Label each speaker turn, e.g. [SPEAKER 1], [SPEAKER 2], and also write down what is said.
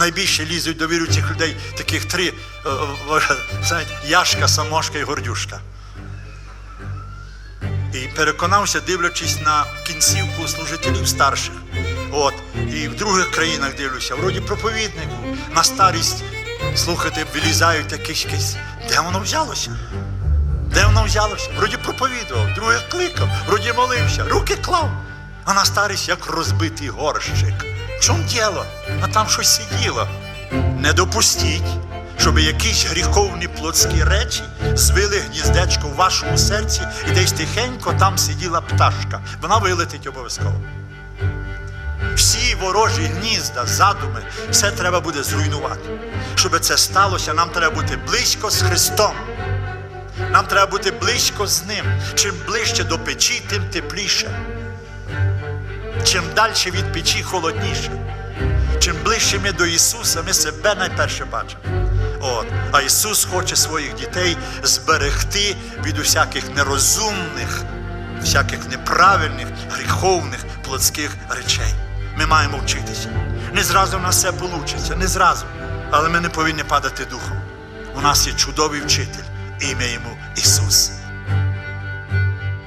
[SPEAKER 1] найбільше лізуть до віруючих людей таких три, е, е, знаєте, Яшка, Самошка і Гордюшка. І переконався, дивлячись на кінцівку служителів старших. От. І в других країнах дивлюся, вроді проповідник був, на старість, слухайте, вилізають якісь, якісь. Де воно взялося? Де воно взялося? Вроді проповідував, других кликав, вроді молився, руки клав. А на старість як розбитий горщик. Чому діло? А там щось сиділо. Не допустіть, щоб якісь гріховні плотські речі звили гніздечко в вашому серці і десь тихенько там сиділа пташка. Вона вилетить обов'язково. Всі ворожі гнізда, задуми, все треба буде зруйнувати. Щоб це сталося, нам треба бути близько з Христом. Нам треба бути близько з Ним. Чим ближче до печі, тим тепліше. Чим далі від печі холодніше. Чим ближче ми до Ісуса, ми себе найперше бачимо. От. А Ісус хоче своїх дітей зберегти від усяких нерозумних, всяких неправильних, гріховних, плотських речей. Ми маємо вчитися. Не зразу в нас все вийде, не зразу. Але ми не повинні падати духом. У нас є чудовий вчитель, ім'я йому Ісус.